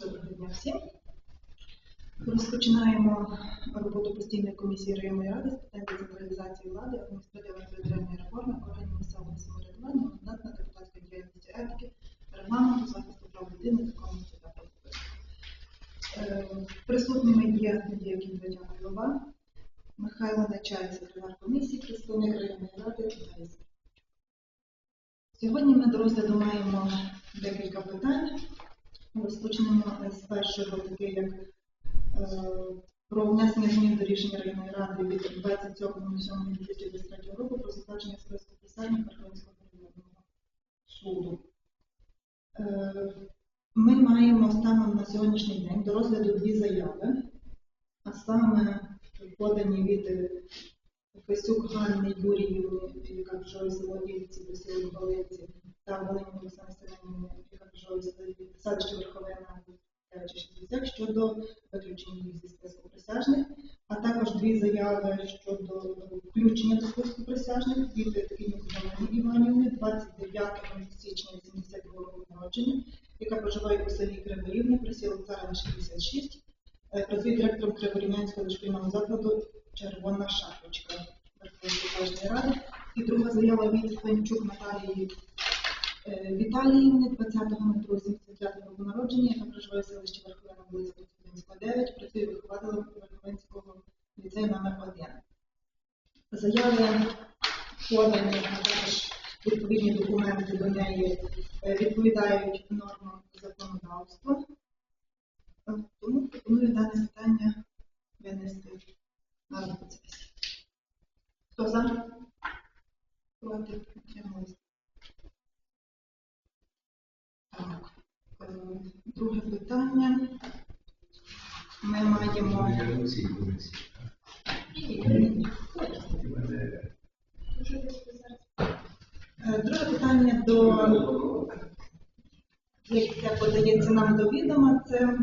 Доброго дня всім. Розпочинаємо роботу постійної комісії районної ради з питань децентралізації влади, адміністративної територіальної реформи, органів місцевого самоврядування, мандатної депутатської діяльності етики, регламенту, захисту прав людини, законності та правопорядку. Е, Присутніми є Надія Кіндратяна голова, Михайло Нечай, секретар комісії, представник районної ради. Сьогодні ми до розгляду маємо декілька питань. Розпочнемо з першого, таке як е, про внесення змін до рішення районної ради від 27.07.2023 року про затвердження списку присягнень Верховенського районного суду. Е, Ми маємо станом на сьогоднішній день до розгляду дві заяви, а саме подані від Фесюк Ганни Юріївни, яка проживає в село Ілці, до село Балиці, та яка проживає в селі- селищі Верховина, 60, щодо виключення зі списку присяжних, а також дві заяви щодо включення до списку присяжних від Ткінюк Іванівни 29 січня 82 року народження, яка проживає у селі Криворівня, присілок Царина 66, е, працює директором Криворівнянського дошкільного закладу Червона шапочка Верховної ради. І друга заява від Панчук Наталії е, Віталіївни 20.02.75 року народження, яка проживає в селищі Верховина вулиця Константинська 9, працює вихователем Верховинського ліцею номер 1. Заяви подані, також відповідні документи до неї е, відповідають нормам законодавства. Е, Тому пропоную дане питання винести на розгляд. Хто за? Проти? Утримались? Так. е, Друге питання. Ми маємо. Е, Друге питання до яке подається нам до відома, це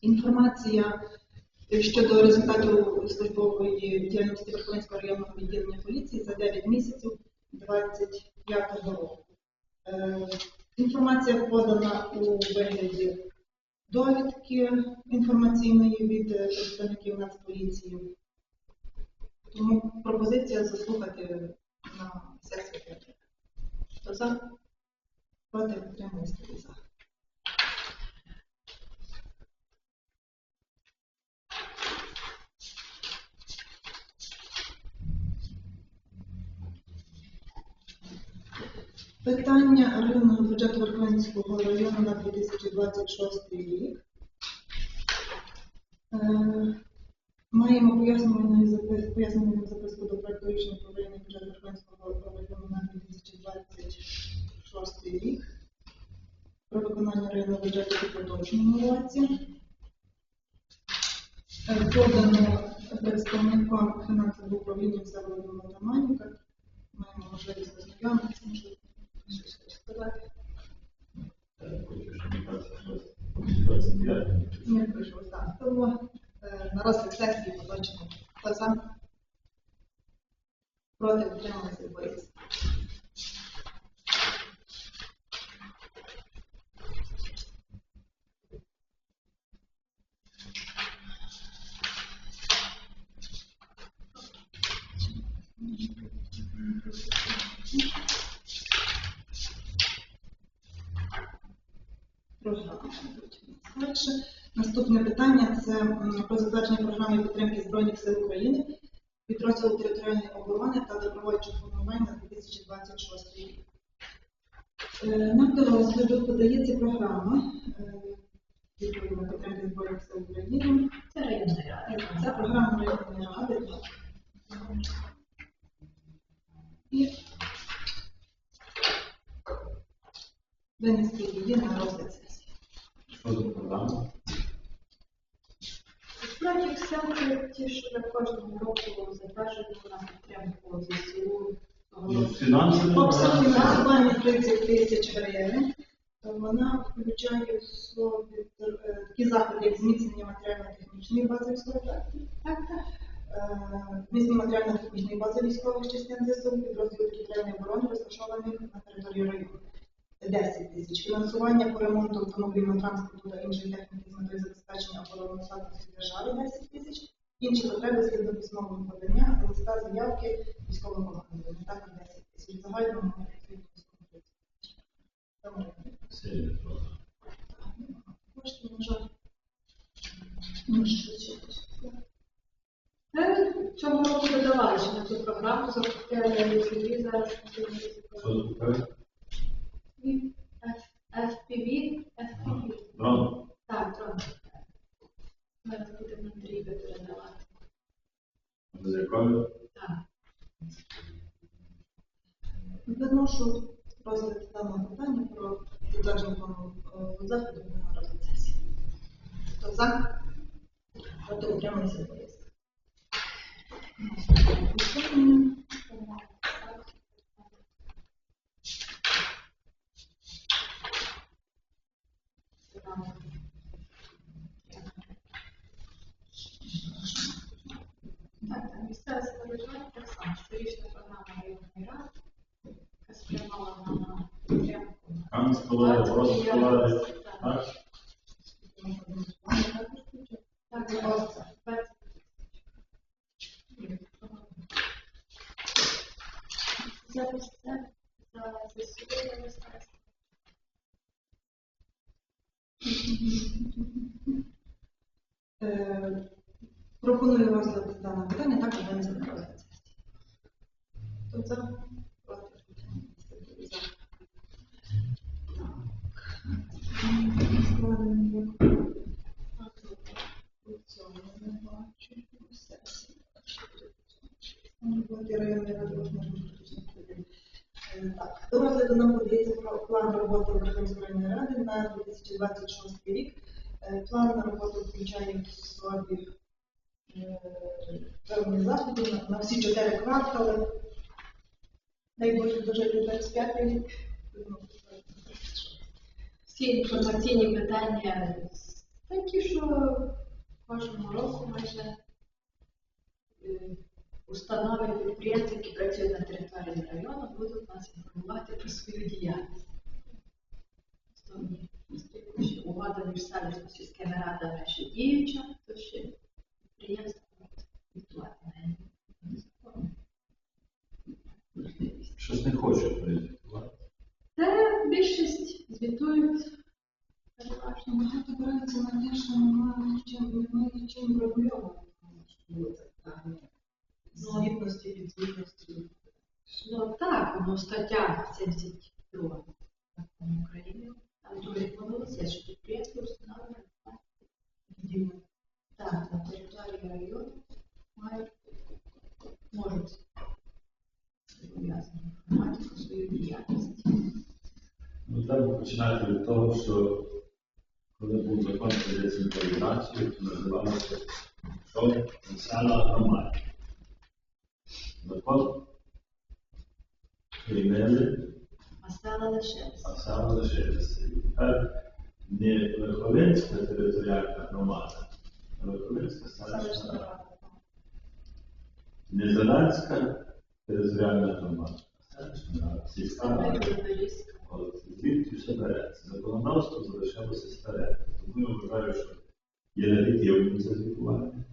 інформація щодо результатів службової діяльності Верховинського районного відділення поліції за 9 місяців 25 року. Інформація подана у вигляді довідки інформаційної від е, представників Нацполіції. Тому пропозиція заслухати на сесії. Хто за? Проти підтримує за. Питання районного бюджету району на 2026 рік. Е, Маємо пояснювальну записку до проекту рішення про районний бюджет Верховенського району на 2026 рік. Про виконання районного бюджету у поточному році. Е, Подано представникам фінансового управління Всеволодом Атаманюка. Маємо можливість ознайомитися, можливо, щось хоче сказати. Не прийшов так. Тому е, на розгляд сесії поточно. Хто за? Проти утрималися боїться. Програма. Дальше. Наступне питання це м, про затвердження програми підтримки Збройних сил України, підрозділу територіальної оборони та добровольчих формувань на 2026 рік. Е, Нам до розгляду подається програма е, відповідно підтримки Збройних сил України. Це районна рада. Це програма районної ради. І винести її на розгляд сесії. Що за програма? Справді все ті, що ми кожного року затверджуємо на підтримку ЗСУ. Ну, Обсяг фінансування 30 тисяч гривень. То Вона включає в собі е, такі заходи, як зміцнення матеріально-технічної бази військових Так, е, зміцнення матеріально-технічної бази військових частин ЗСУ, підрозділів територіальної оборони, розташованих на території району. 10 тисяч. Фінансування по ремонту автомобільного транспорту та іншої техніки з метою забезпечення обороноздатності держави 10 тисяч. Інші потреби згідно письмового подання, листа заявки військового командування, також 10 тисяч. Загальному потрібно 130 тисяч. Кошти, на жаль. Ну? Ми цього року додавали ще на цю програму закупляли лісові зараз. FPV, FPV. Дрон? Так, трохи. Зараз будемо Андрію передавати. З якою? Так. Виношу розгляд даного питання про затвердження плану е, заходу на розгляд сесії. Хто за? Проти утрималися поїзд. Так, так, місцеве самоврядування так само. Щорічна програма районної ради, яка спрямована на підтримку. Стола. Так, Так? так, Ось це. 20 Зараз це за засідання мистецтва. Е, Пропоную розгляд даного питання також винести на розгляд сесії. Хто за? Проти утрималися за. Так. Складені у цьому не бачу. У сесії. Роботи районної розпочати. Е, Так, до розгляду нам подається план роботи Верховної районної ради на 2026 рік. Е, План на роботу включає в собі е, певні заходи на, всі чотири квартали. Дай Боже дожити 25 рік. Всі інформаційні питання такі, що кожного року майже е, установи підприємці, які працюють на території району, будуть нас інформувати про свою діяльність. Що угода між селищними сільськими радами ще діюча, то ще підприємства можуть звітувати на. Щось не хочу проєктувати. Та більшість звітують. Багато бирається на те, що немає чим, немає чим регульовано. Було це питання. Звітності, підзвітності. Ну так, ну стаття 72 закону України, там дуже подалося, що підприємство встановлює Діло. так, на території району мають, можуть зобов'язані інформувати про свою діяльність. Ну, треба починати від того, що коли був закон про децентралізацію, то називалося що національна громада. بالضبط لماذا Passava da chance. Passava da chance. Neverovatska teritorijalna nomada. Neverovatska staračna rada. Nezalanska teritorijalna nomada. Staračna rada. Sistema od Egiptiša Barec. Zakononostvo završava se stare. Tako je uvažajo, što je narediti je umnica zvikovanja.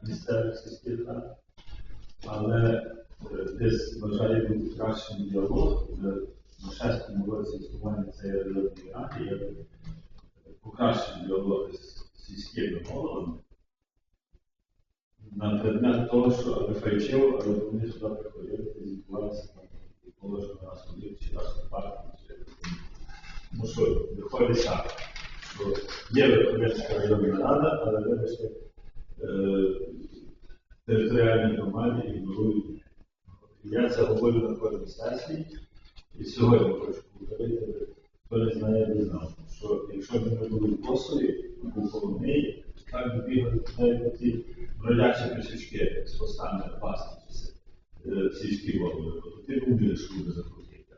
Ali stara se stira rada. Але е, десь вважає бути кращим діалог вже на шестому році існування цієї районної ради, я би покращив діалог з сільськими головами на предмет того, що аби фальшив, але вони сюди приходили і звітувалися там і положено раз у рік чи раз у партію. чи тому що виходить так, що є Верховенська районна рада, але вибачте, е, територіальні громади ігнорують. Я це говорю на кожній сесії, і сьогодні хочу повторити, хто не знає, не знав, що якщо ми були в Косові, Коломиї, так би бігали знаєте, ті бродячі пішечки з постами пасти, сільські голови, то ти був більш буде закрутити.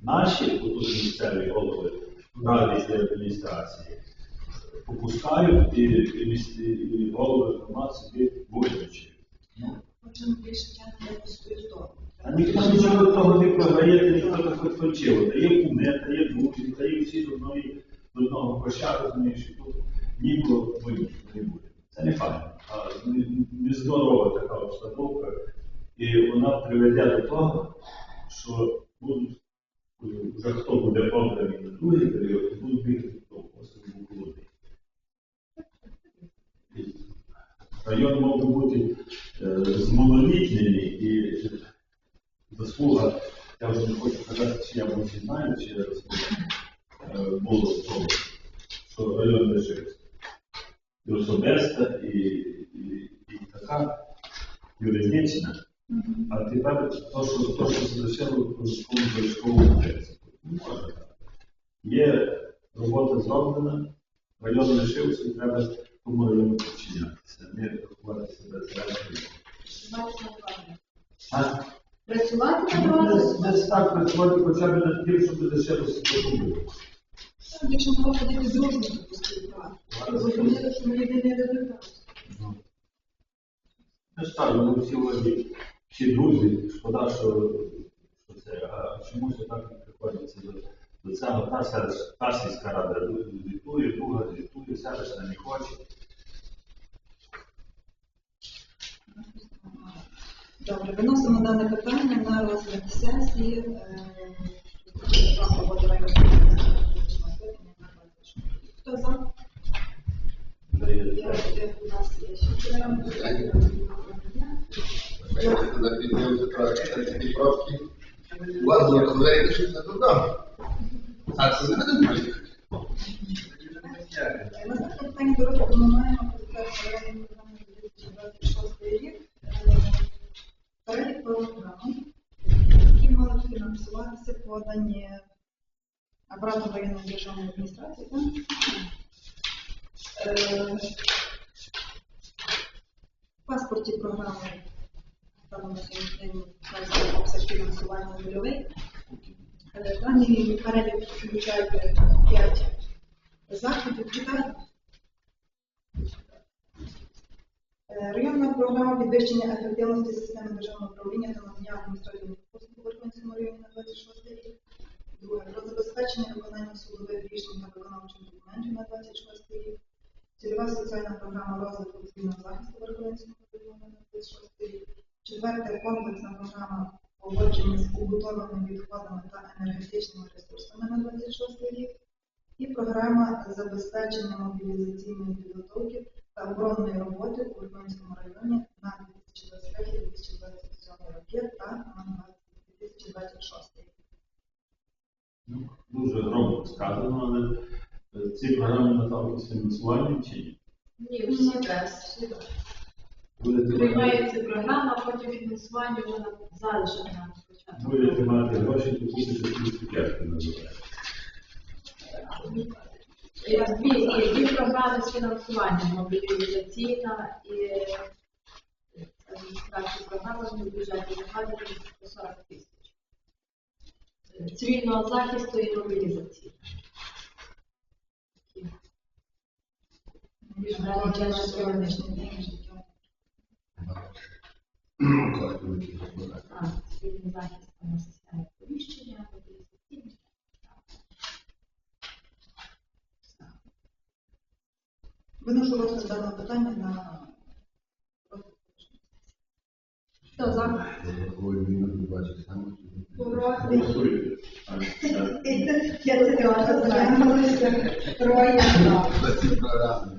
Наші тут місцеві голови ради для адміністрації попускають і, і, міс- і голови громад собі визначені. Ну, Чим більше. А ніхто нічого того не програє, ніхто так от хоче. Дає куме, дає друзі, дає всі до одної до одного коща, розумієш, і тут нікого винні не буде. Це не файно. А не- нездорова така обстановка, і вона приведе до того, що будуть вже хто буде обраний на другий період, будуть бігти до осені Район мав би бути е, змонолітнений і заслуга, я вже не хочу казати, чи я всі знаю, чи я е, було в тому, що район лишився. І особиста, і, і, і така юридична. А тепер то, що, то, що залишило в так хоча б над тим, щоб що було. Якщо ми ходити що ми єдиний результат. Ну. Ж ми всі вроді, всі друзі, шкода, що, що це, а чомусь так не приходиться до, до цього. Та, та сільська рада звітує, друга звітує, селищна не хоче. Добре, виносимо дане питання на розгляд сесії. е, програми роботи районної політичного скликання на 26. Хто за? Я- я- у нас є ще Давайте закріпимо такі правки. Ладно, коли. А це не буде бачити. Наступне питання до ми маємо Перелік програм, які мали фінансуватися подані апаратом районної державної адміністрації. так? Е, В паспорті програми станом на сьогоднішній день обсяг фінансування нульовий. Е, Даний перелік включає 5 заходів. Е, Районна програма підвищення ефективності системи державного управління та надання адміністративних послуг Верховинському районі на 26 рік. Друге. Про забезпечення виконання судових рішень та виконавчих документів на 26 рік. Цільова соціальна програма розвитку цивільного захисту Верховинського району на 26 рік. Четверте. Комплексна програма поводження з побутовими відходами та енергетичними ресурсами на 26 рік. І програма забезпечення мобілізаційної підготовки та оборонної роботи у Верховинському районі на 2023-2027 роки та на 2026 рік. Ну, дуже громко сказано, але е, ці програми Наталки з фінансуванням чи ні? Ні, всі без. всі без. Приймається програма, а потім фінансування вже на залишок нам спочатку. Будете мати гроші, то будете цукерки називати. Дві, програми з фінансуванням, мобілізаційна і е, адміністрація програми в бюджеті закладені по 40 тисяч. Е, Цивільного захисту і мобілізації. Більш на сьогоднішній день життя. А, цивільний захист на системі повіщення, Виношу розгляд даного питання на. Хто за? Я це. Троє за.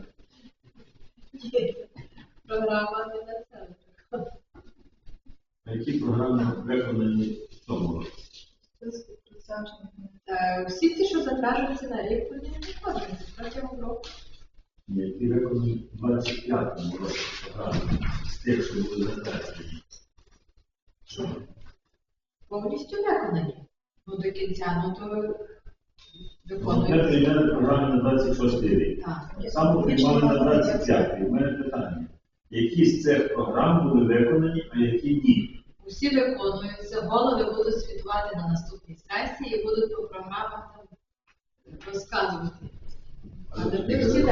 Що? Повністю виконані. Ну, до кінця, ну то Ми виконуються. прийняли програму на 26 рік. Так. Саме приймали на 25 У мене питання. Які з цих програм були виконані, а які ні? Усі виконуються, голови будуть звітувати на наступній сесії і будуть по програмах там розказувати. Але всі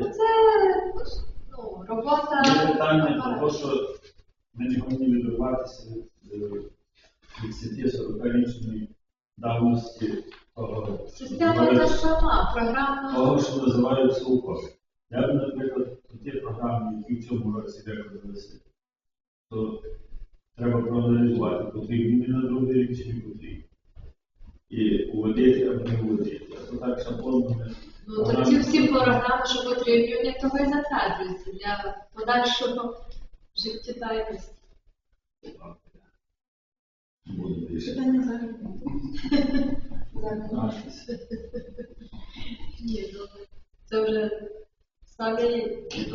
Ну, Це ну, робота. Є питання про те, що Ми не повинні відриватися від, статті 40-річної давності того, що називається укос. Я б, наприклад, ті програми, які в цьому році виконалися, то треба проаналізувати, потрібні вони на другий рік чи не потрібні. І уводити або не уводити. А то так шаблонно. Ну, то ці всі програми, що потрібні, того і затверджуються для подальшого життєдайності. Питання. Зараз. Ні, ну, це вже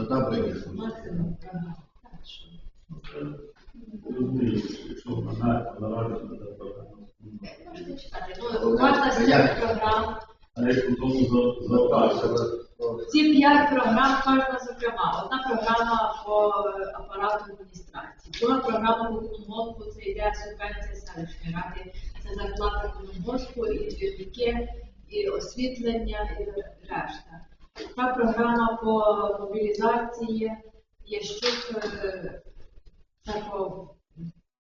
добре, що максимум якщо вона нарадить на програму. Можете читати. Ну, кожна програм, А якщо тому за- заопасили, ці п'ять програм, кожна зокрема. Одна програма по е, апарату адміністрації, друга програма по комунальку, це йде субвенція селищної ради, це зарплата комунгоспу, і двірники, і освітлення, і решта. Та програма по мобілізації, є щук, е, це по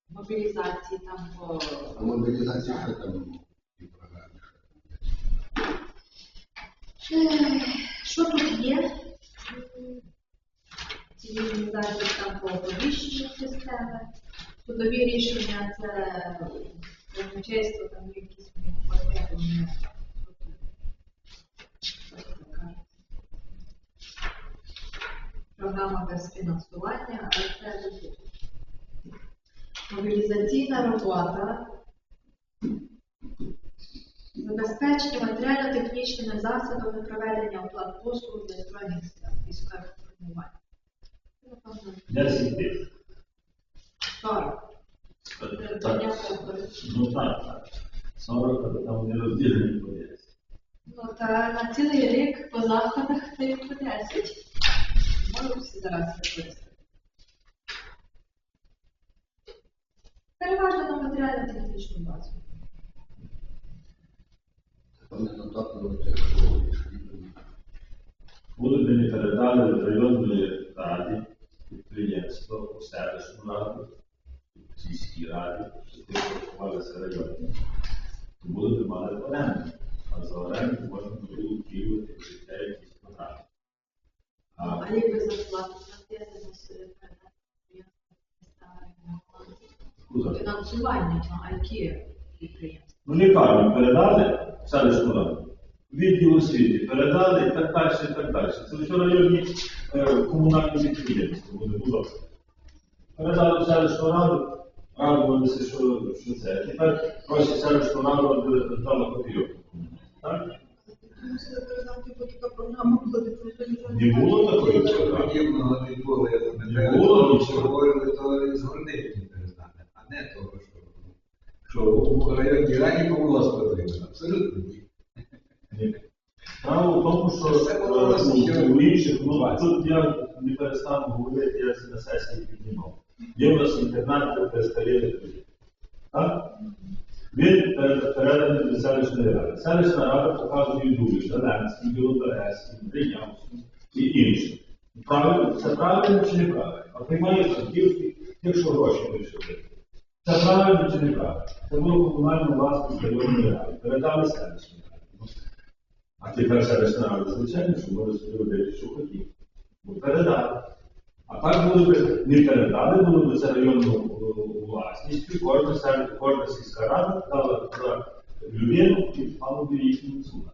мобілізації, там по А мобілізація що там і програми? Що тут є? Захист там по оповіщенню системи. Судові рішення це казначейство, там є якісь потреби. Програма без фінансування, але це. Мобілізаційна робота Забезпечення матеріально-технічними засобами проведення оплат послуг для збройних сил військових формувань. Напевно, 10 тисяч. 40. Придбання Так, ну так, так. 40, там не розділені по 10. Ну, та на цілий рік по заходах це і по 10. Можу всі зараз використати. Переважно на матеріально-технічну базу. Вони затоплювали це школу, шкільну. Будуть мені передали в районної раді підприємство у селищну раду, у сільській раді, що ти порахувалися районі. То будуть мати оренду. А за оренду можна буде утілювати в життя якісь програми. А А якби зарплату платити за своє куди? фінансування, ну, а які підприємства? Ну, лікарню передали в селищну раду, відділ освіти передали і так далі, і так далі. Це все районні е, комунальні підприємства вони було. Передали в селищну раду, радувалися, що, що це. А Тепер просять селищну раду, аби дала копійок. Так? Мусили передати, бо така програма була децентралізована. Не було такої програми. не було, нічого. а не того, що, що у районній раді помилось потрібно. Абсолютно ні. Ні. Справа в тому, що е, у- у інших, ну тут я не перестану говорити, я на сесії піднімав. Є у нас інтернат престарілих людей. Так? Він перед- переданий до селищної ради. Селищна рада показує дуже Зеленський, Білоберезький, Дринявський і інші. Правильно, це правильно чи неправильно? А приймає Франківський, тих, що гроші вирішили. Це правильно чи неправильно? Це було комунальна власність районної ради. Передали селищній раді. А тепер селищна рада, звичайно, що може собі робити, що хотів. Бо передали. А так було б не передали, було б це районну е, власність, кожна, сел- кожна сільська рада дала за людину і мало б їх фінансувати.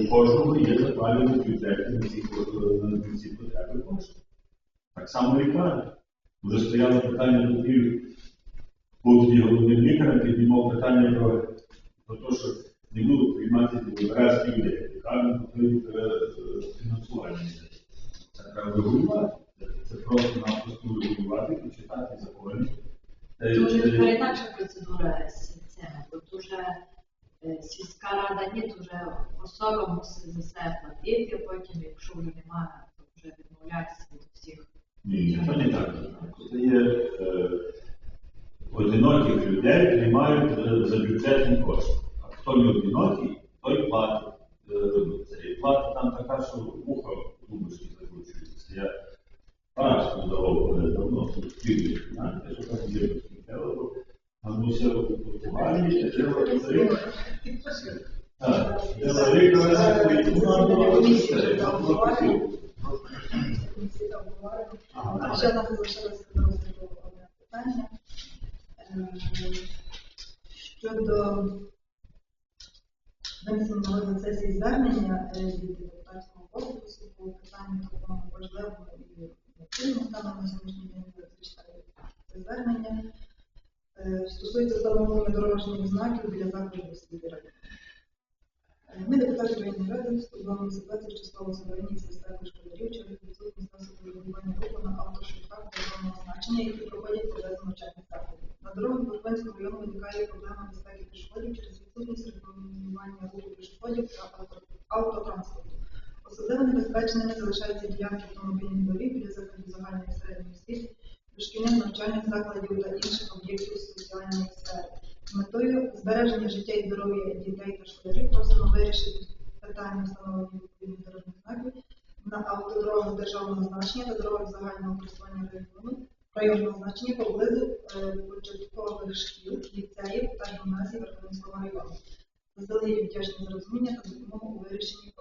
У кожного є закладені бюджети е, на ці потреби кошти. Так само лікарня. Вже стояло питання тоді, був тоді головним лікарем, піднімав питання про, про те, що не будуть приймати демографські людей. Е, фінансування. Це треба. Це, це просто-напросто регулювати, почитати закони. Й- Дуже та інакша процедура з цим. Тут уже е, сільська рада ні, вже особа мусить за себе платити, а потім, якщо вже немає, то вже відмовлятися від всіх. Ні, це не так. Це є е, одиноких людей приймають е, за бюджетні кошти. А хто не одинокий, той платить. Е, і плата там така, що вуха думочки закручується. Я парашку здавав е, давно, що співник, знаєте, що там є. Е, Ми депутати районної ради вступили ситуацію, що склалося в районі з безпеки школярів через відсутність засобів регулювання руху на автошляхах державного значення, які проходять поблизу навчальних закладів. На дорогах Бурбинського району виникає проблема безпеки пішоходів через відсутність регулювання руху пішоходів та авто- автотранспорту. Особливо небезпечними залишаються ділянки автомобільних доріг біля закладів загальної середньої освіти, дошкільних навчальних закладів та інших об'єктів соціальної сфери. З метою збереження життя і здоров'я дітей та школярів просимо вирішити питання встановлення відповідних дорожніх знаків на автодорогах державного значення та дорогах загального користування району, районного значення поблизу е, початкових шкіл, ліцеїв та гімназій Верховинського району. Заздалегідь вдячні за розуміння та допомогу у вирішенні